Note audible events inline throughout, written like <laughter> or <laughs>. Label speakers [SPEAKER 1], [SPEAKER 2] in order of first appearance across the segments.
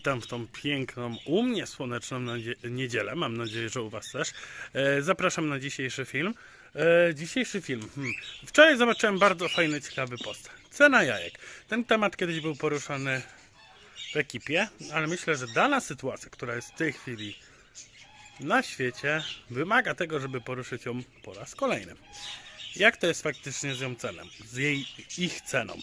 [SPEAKER 1] witam w tą piękną, u mnie słoneczną niedzielę. Mam nadzieję, że u Was też. E, zapraszam na dzisiejszy film. E, dzisiejszy film. Hmm. Wczoraj zobaczyłem bardzo fajny, ciekawy post. Cena jajek. Ten temat kiedyś był poruszany w ekipie, ale myślę, że dana sytuacja, która jest w tej chwili na świecie, wymaga tego, żeby poruszyć ją po raz kolejny. Jak to jest faktycznie z ją ceną? Z jej, ich ceną?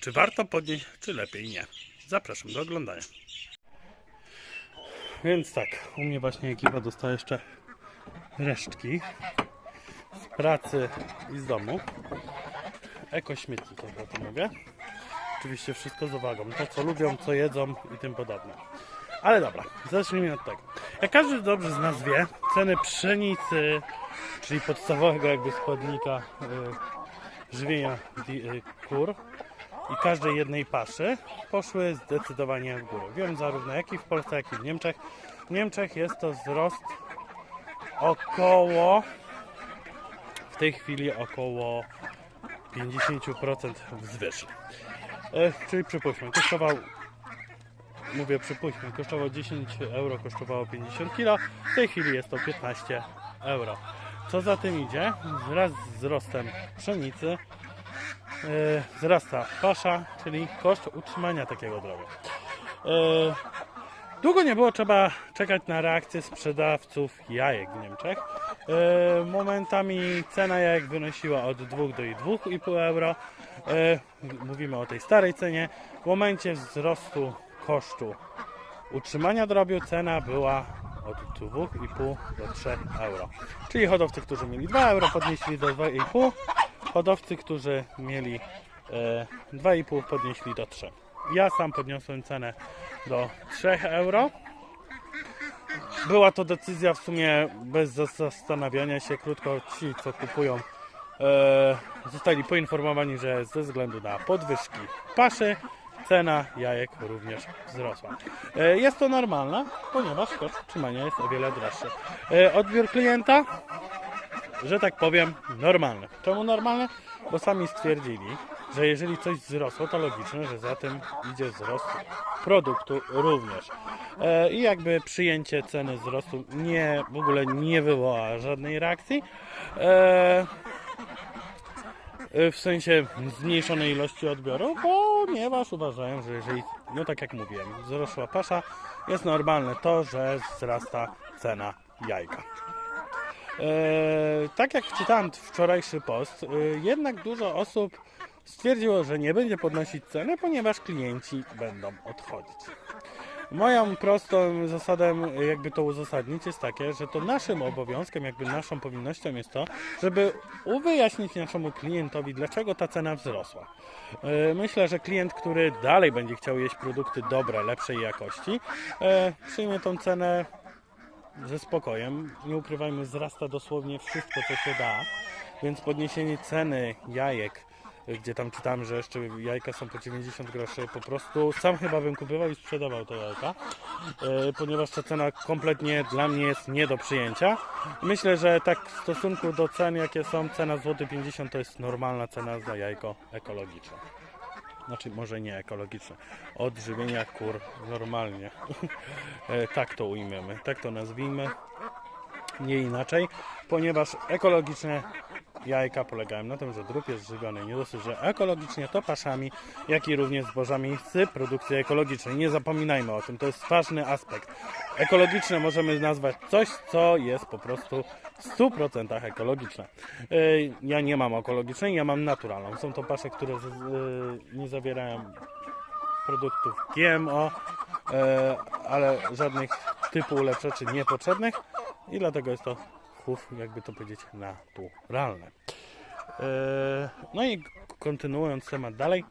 [SPEAKER 1] Czy warto podnieść, czy lepiej nie? Zapraszam do oglądania. Więc tak, u mnie właśnie ekipa dostała jeszcze resztki z pracy i z domu. Eko śmieci, to ja to mówię. Oczywiście wszystko z uwagą. To, co lubią, co jedzą i tym podobne. Ale dobra, zacznijmy od tego. Jak każdy dobrze z nas wie, ceny pszenicy, czyli podstawowego jakby składnika y, żywienia y, kur, i każdej jednej paszy poszły zdecydowanie w górę. Wiem zarówno jak i w Polsce, jak i w Niemczech. W Niemczech jest to wzrost około w tej chwili około 50% wzwyż. E, czyli przypuśćmy, kosztował mówię przypuśćmy, kosztował 10 euro, kosztowało 50 kg, w tej chwili jest to 15 euro. Co za tym idzie, wraz z wzrostem pszenicy wzrasta pasza, czyli koszt utrzymania takiego drobiu. E, długo nie było trzeba czekać na reakcję sprzedawców jajek w Niemczech. E, momentami cena jajek wynosiła od 2 do 2,5 euro. E, mówimy o tej starej cenie. W momencie wzrostu kosztu utrzymania drobiu cena była od 2,5 do 3 euro. Czyli hodowcy, którzy mieli 2 euro podnieśli do 2,5 hodowcy, którzy mieli e, 2,5 podnieśli do 3. Ja sam podniosłem cenę do 3 euro. Była to decyzja w sumie bez zastanawiania się. Krótko ci, co kupują, e, zostali poinformowani, że ze względu na podwyżki paszy cena jajek również wzrosła. E, jest to normalne, ponieważ koszt utrzymania jest o wiele droższy. E, odbiór klienta że tak powiem, normalne. Czemu normalne? Bo sami stwierdzili, że jeżeli coś wzrosło, to logiczne, że za tym idzie wzrost produktu również. E, I jakby przyjęcie ceny wzrostu nie, w ogóle nie wywoła żadnej reakcji. E, w sensie zmniejszonej ilości odbioru, ponieważ uważają, że jeżeli, no tak jak mówiłem, wzrosła pasza, jest normalne to, że wzrasta cena jajka. E, tak jak czytałem wczorajszy post, e, jednak dużo osób stwierdziło, że nie będzie podnosić ceny, ponieważ klienci będą odchodzić. Moją prostą zasadą, jakby to uzasadnić, jest takie, że to naszym obowiązkiem, jakby naszą powinnością jest to, żeby wyjaśnić naszemu klientowi, dlaczego ta cena wzrosła. E, Myślę, że klient, który dalej będzie chciał jeść produkty dobre, lepszej jakości, przyjmie tą cenę ze spokojem. Nie ukrywajmy, wzrasta dosłownie wszystko, co się da, więc podniesienie ceny jajek, gdzie tam czytałem, że jeszcze jajka są po 90 groszy, po prostu sam chyba bym kupował i sprzedawał te jajka, e, ponieważ ta cena kompletnie dla mnie jest nie do przyjęcia. Myślę, że tak w stosunku do cen, jakie są, cena złoty 50 to jest normalna cena za jajko ekologiczne. Znaczy, może nie ekologiczne. Od żywienia kur normalnie. E, tak to ujmiemy, tak to nazwijmy. Nie inaczej, ponieważ ekologiczne jajka polegają na tym, że drób jest żywiony nie dosyć, że ekologicznie to paszami, jak i również zbożami z produkcji ekologicznej. Nie zapominajmy o tym, to jest ważny aspekt. Ekologiczne możemy nazwać coś, co jest po prostu w 100% ekologiczne. Ja nie mam ekologicznej, ja mam naturalną. Są to pasze, które e, nie zawierają produktów GMO, e, ale żadnych typu ulepszaczy niepotrzebnych i dlatego jest to jakby to powiedzieć, naturalny. E, No i kontynuując temat dalej,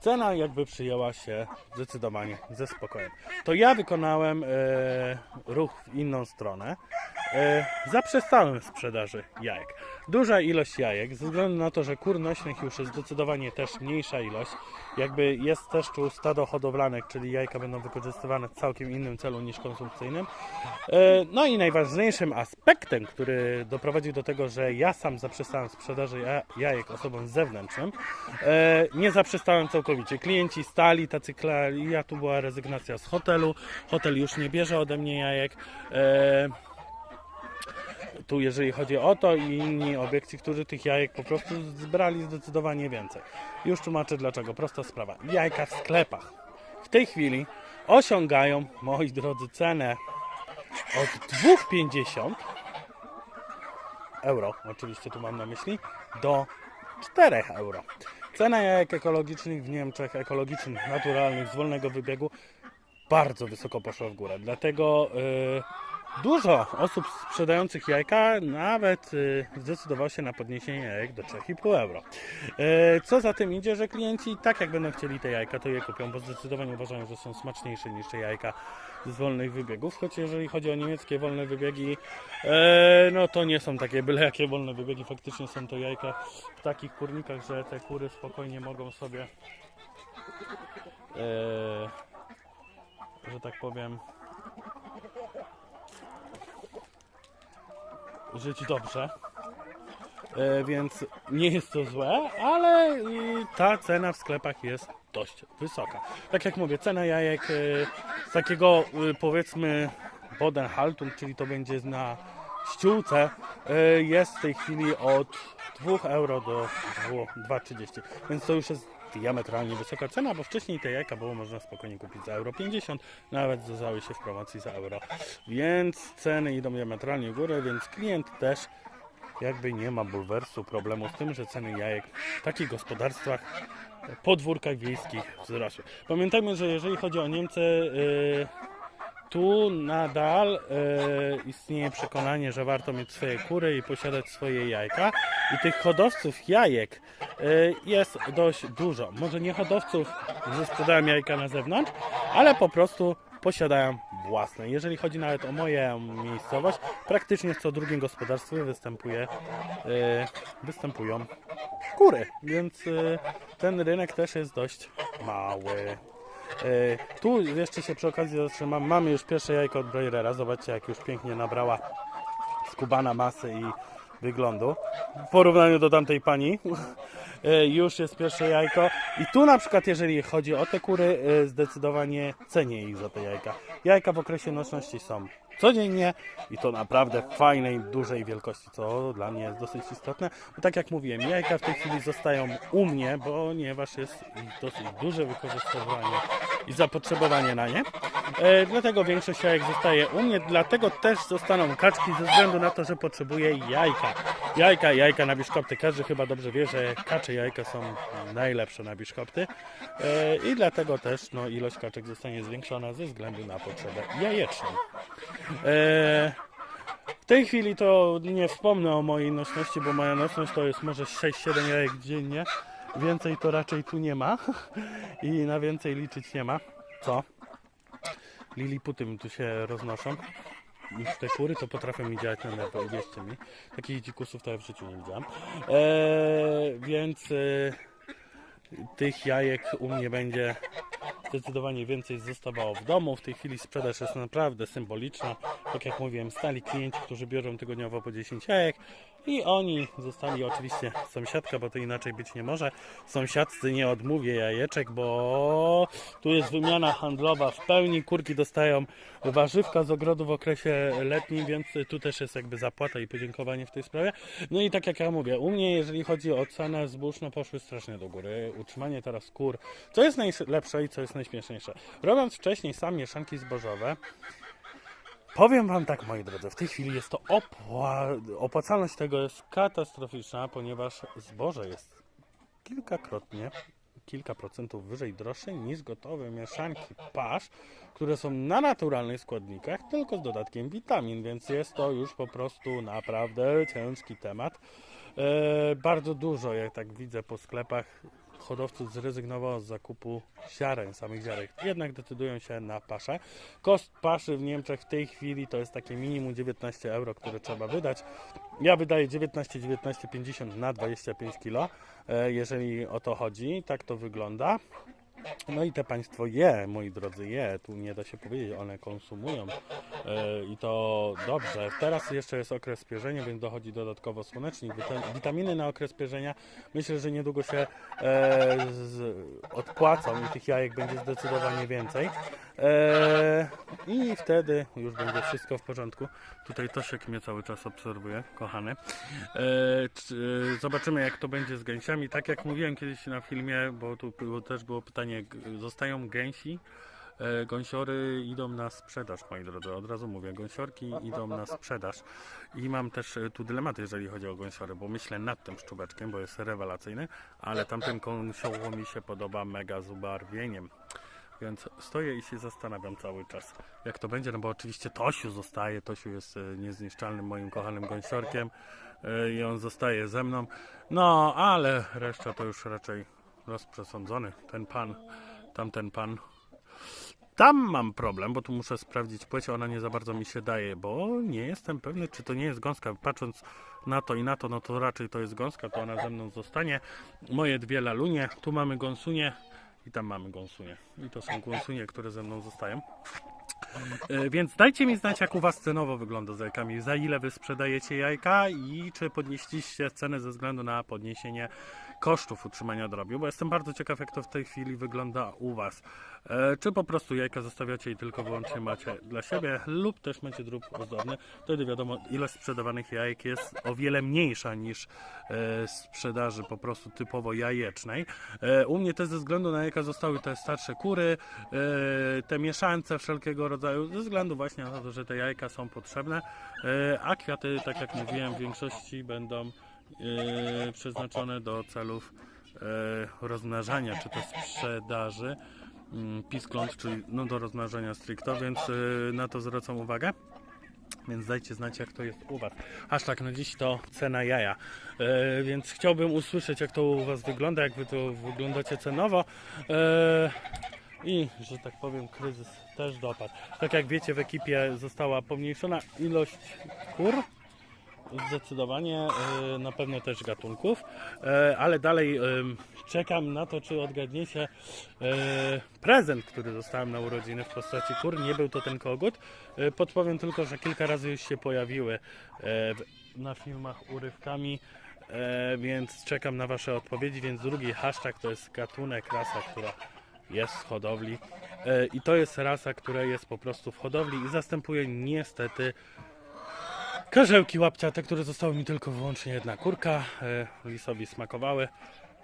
[SPEAKER 1] cena jakby przyjęła się zdecydowanie ze spokojem. To ja wykonałem e, ruch w inną stronę. E, zaprzestałem sprzedaży jajek. Duża ilość jajek, ze względu na to, że kur nośnych już jest zdecydowanie też mniejsza ilość, jakby jest też tu stado hodowlanek, czyli jajka będą wykorzystywane w całkiem innym celu niż konsumpcyjnym. E, No i najważniejszym aspektem, który doprowadził do tego, że ja sam zaprzestałem sprzedaży ja- jajek osobom zewnętrznym, e, nie zaprzestałem całkowicie. Klienci stali, tacy klali, ja tu była rezygnacja z hotelu, hotel już nie bierze ode mnie jajek. Tu jeżeli chodzi o to i inni obiekci, którzy tych jajek po prostu zbrali zdecydowanie więcej. Już tłumaczę dlaczego. Prosta sprawa. Jajka w sklepach w tej chwili osiągają, moi drodzy, cenę od 2,50 euro, oczywiście tu mam na myśli, do 4 euro. Cena jajek ekologicznych w Niemczech, ekologicznych, naturalnych, z wolnego wybiegu, bardzo wysoko poszła w górę. Dlatego y, dużo osób sprzedających jajka nawet y, zdecydowało się na podniesienie jajek do 3,5 euro. Y, co za tym idzie, że klienci tak jak będą chcieli te jajka, to je kupią, bo zdecydowanie uważają, że są smaczniejsze niż te jajka z wolnych wybiegów. Choć jeżeli chodzi o niemieckie wolne wybiegi, e, no to nie są takie byle jakie wolne wybiegi. Faktycznie są to jajka w takich kurnikach, że te kury spokojnie mogą sobie że tak powiem, żyć dobrze. E, więc nie jest to złe, ale y, ta cena w sklepach jest dość wysoka. Tak jak mówię, cena jajek y, z takiego y, powiedzmy Bodenhaltung, czyli to będzie na ściółce, jest w tej chwili od 2 euro do 2,30. Więc to już jest diametralnie wysoka cena, bo wcześniej te jajka było można spokojnie kupić za euro 50, nawet zdarzały się w promocji za euro. Więc ceny idą diametralnie w górę, więc klient też jakby nie ma bulwersu problemu z tym, że ceny jajek w takich gospodarstwach, podwórkach wiejskich wzrosły. Pamiętajmy, że jeżeli chodzi o Niemcy, yy, tu nadal e, istnieje przekonanie, że warto mieć swoje kury i posiadać swoje jajka. I tych hodowców jajek e, jest dość dużo. Może nie hodowców, że sprzedają jajka na zewnątrz, ale po prostu posiadają własne. Jeżeli chodzi nawet o moją miejscowość, praktycznie w co drugim gospodarstwie występuje, e, występują kury, więc e, ten rynek też jest dość mały. E, Tu jeszcze się przy okazji zatrzymam. Mamy już pierwsze jajko od Broilera. Zobaczcie, jak już pięknie nabrała skubana masy i wyglądu. W porównaniu do tamtej pani. <laughs> E, Już jest pierwsze jajko. I tu na przykład, jeżeli chodzi o te kury, e, zdecydowanie cenię ich za te jajka. Jajka w okresie noczności są codziennie i to naprawdę fajnej, dużej wielkości, co dla mnie jest dosyć istotne. Bo tak jak mówiłem, jajka w tej chwili zostają u mnie, ponieważ jest ich dosyć duże wykorzystywanie i zapotrzebowanie na nie. E, dlatego większość jajek zostaje u mnie, dlatego też zostaną kaczki ze względu na to, że potrzebuję jajka. Jajka, jajka na biszkopty. Każdy chyba dobrze wie, że kacze jajka są najlepsze na biszkopty e, i dlatego też no, ilość kaczek zostanie zwiększona ze względu na potrzebę jajeczną. E, w tej chwili to nie wspomnę o mojej nośności, bo moja nośność to jest może 6-7 jajek dziennie. Więcej to raczej tu nie ma <laughs> i na więcej liczyć nie ma. Co? Liliputy mi tu się roznoszą. Już te kury to potrafią mi działać na nerwy, uwierzcie mi. Takich dzikusów to ja w życiu nie widziałem. Eee, więc e, tych jajek u mnie będzie zdecydowanie więcej zostawało w domu. W tej chwili sprzedaż jest naprawdę symboliczna. Tak jak mówiłem, stali klienci, którzy biorą tygodniowo po 10 jajek i oni zostali oczywiście sąsiadka, bo to inaczej być nie może. Sąsiadcy nie odmówię jajeczek, bo tu jest wymiana handlowa w pełni. Kurki dostają warzywka z ogrodu w okresie letnim, więc tu też jest jakby zapłata i podziękowanie w tej sprawie. No i tak jak ja mówię, u mnie jeżeli chodzi o cenę zbóż, no poszły strasznie do góry. Utrzymanie teraz kur, co jest najlepsze i co jest najśmieszniejsze. Robiąc wcześniej sam mieszanki zbożowe, Powiem Wam tak, moi drodzy, w tej chwili jest to opła- opłacalność tego jest katastroficzna, ponieważ zboże jest kilkakrotnie, kilka procentów wyżej droższe niż gotowe mieszanki pasz, które są na naturalnych składnikach, tylko z dodatkiem witamin, więc jest to już po prostu naprawdę ciężki temat. E, bardzo dużo, jak tak widzę po sklepach, hodowców zrezygnowało z zakupu ziaren, samych ziarek. Jednak decydują się na paszę. Koszt paszy w Niemczech w tej chwili to jest takie minimum 19 euro, które trzeba wydać. Ja wydaję 19, 19,50 na 25 kg, e, jeżeli o to chodzi. Tak to wygląda. No i te państwo je, moi drodzy, je, tu nie da się powiedzieć, one konsumują e, i to dobrze. Teraz jeszcze jest okres pierzenia, więc dochodzi dodatkowo słonecznik, wita- witaminy na okres pierzenia. Myślę, że niedługo się e, z, odpłacą i tych jajek będzie zdecydowanie więcej. E, I wtedy już będzie wszystko w porządku. Tutaj Tosiek mnie cały czas obserwuje, kochany. E, czy, zobaczymy jak to będzie z gęsiami. Tak jak mówiłem kiedyś na filmie, bo tu też było pytanie, zostają gęsi. E, Gąsiory idą na sprzedaż, moi drodzy. Od razu mówię, gąsiorki idą na sprzedaż. I mam też e, tu dylemat, jeżeli chodzi o gąsiory, bo myślę nad tym szczubeczkiem, bo jest rewelacyjny, ale tamten gąsioło mi się podoba mega z ubarwieniem. Więc stoję i się zastanawiam cały czas, jak to będzie, no bo oczywiście Tosiu zostaje, Tosiu jest e, niezniszczalnym moim kochanym gąsiorkiem i on zostaje ze mną. No, ale reszta to już raczej rozprzesądzony. Ten pan, tamten pan. Tam mam problem, bo tu muszę sprawdzić płeć, ona nie za bardzo mi się daje, bo nie jestem pewny, czy to nie jest gąska. Patrząc na to i na to, no to raczej to jest gąska, to ona ze mną zostanie. Moje dwie lalunie, tu mamy gąsunie i tam mamy gąsunie. I to są gąsunie, które ze mną zostają. E, Więc dajcie mi znać, jak u Was cenowo wygląda z jajkami. Za ile Wy sprzedajecie jajka i czy podnieśliście cenę ze względu na podniesienie kosztów utrzymania drobiu, bo jestem bardzo ciekaw, jak to w tej chwili wygląda u Was. E, Czy po prostu jajka zostawiacie i tylko wyłącznie macie dla siebie, lub też macie drób ozdobny. Wtedy wiadomo, ilość sprzedawanych jajek jest o wiele mniejsza niż e, sprzedaży po prostu typowo jajecznej. E, U mnie też ze względu na jajka zostały te starsze kury, te mieszance wszelkiego rodzaju, ze względu właśnie na to, że te jajka są potrzebne, a kwiaty, tak jak mówiłem, w większości będą e, przeznaczone do celów e, rozmnażania, czy to sprzedaży mm, piskląt, czyli no, do rozmnażania stricto, więc e, na to zwracam uwagę. Więc dajcie znać, jak to jest u Was. Hashtag na dziś to cena jaja. E, więc chciałbym usłyszeć, jak to u Was wygląda, jak Wy to wyglądacie cenowo. E, I, że tak powiem, kryzys też dopadł. Tak jak wiecie, w ekipie została pomniejszona ilość kur. Zdecydowanie, e, na pewno też gatunków, e, ale dalej e, czekam na to, czy odgadniecie prezent, który dostałem na urodziny w postaci kur. Nie był to ten kogut. Podpowiem tylko, że kilka razy już się pojawiły na filmach urywkami, więc czekam na Wasze odpowiedzi. Więc drugi hashtag to jest gatunek, rasa, która jest w hodowli. I to jest rasa, która jest po prostu w hodowli i zastępuje niestety Karzełki łapciate, które zostały mi tylko wyłącznie jedna kurka. E, lisowi smakowały.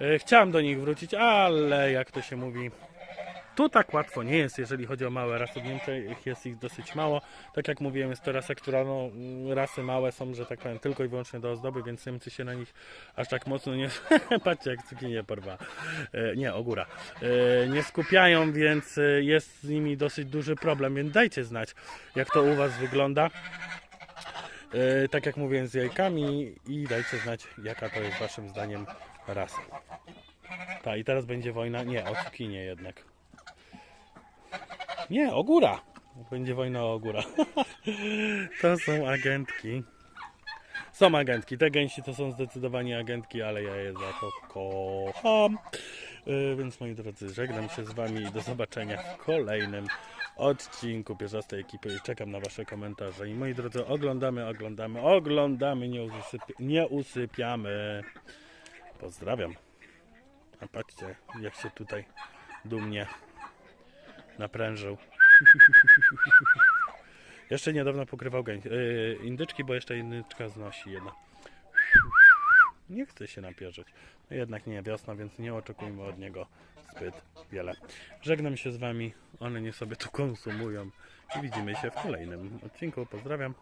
[SPEAKER 1] E, chciałem do nich wrócić, ale jak to się mówi, tu tak łatwo nie jest, jeżeli chodzi o małe rasy. W Niemczech jest ich dosyć mało. Tak jak mówiłem, jest to rasa, która no, rasy małe są, że tak powiem, tylko i wyłącznie do ozdoby, więc Niemcy się na nich aż tak mocno nie... <laughs> Patrzcie, jak cukinię porwa. E, nie, ogóra. E, nie skupiają, więc e, jest z nimi dosyć duży problem, więc dajcie znać, jak to u Was wygląda. E, tak jak mówiłem, z jajkami i dajcie znać, jaka to jest waszym zdaniem rasa. Tak, i teraz będzie wojna, nie, o cukinię jednak. Nie, o góra. Będzie wojna o góra. <laughs> to są agentki. Są agentki. Te gęsi to są zdecydowanie agentki, ale ja je za to kocham. E, Więc moi drodzy, żegnam się z wami i do zobaczenia w kolejnym odcinku Pierzastej Ekipy i czekam na wasze komentarze. I moi drodzy, oglądamy, oglądamy, oglądamy, nie, usypi- nie usypiamy. Pozdrawiam. A patrzcie, jak się tutaj dumnie naprężył. Jeszcze niedawno pokrywał gęś. Yy, indyczki, bo jeszcze indyczka znosi jedna. Nie chce się napierzyć. No jednak nie wiosna, więc nie oczekujmy od niego zbyt wiele. Żegnam się z wami. One nie sobie tu konsumują. I widzimy się w kolejnym odcinku. Pozdrawiam.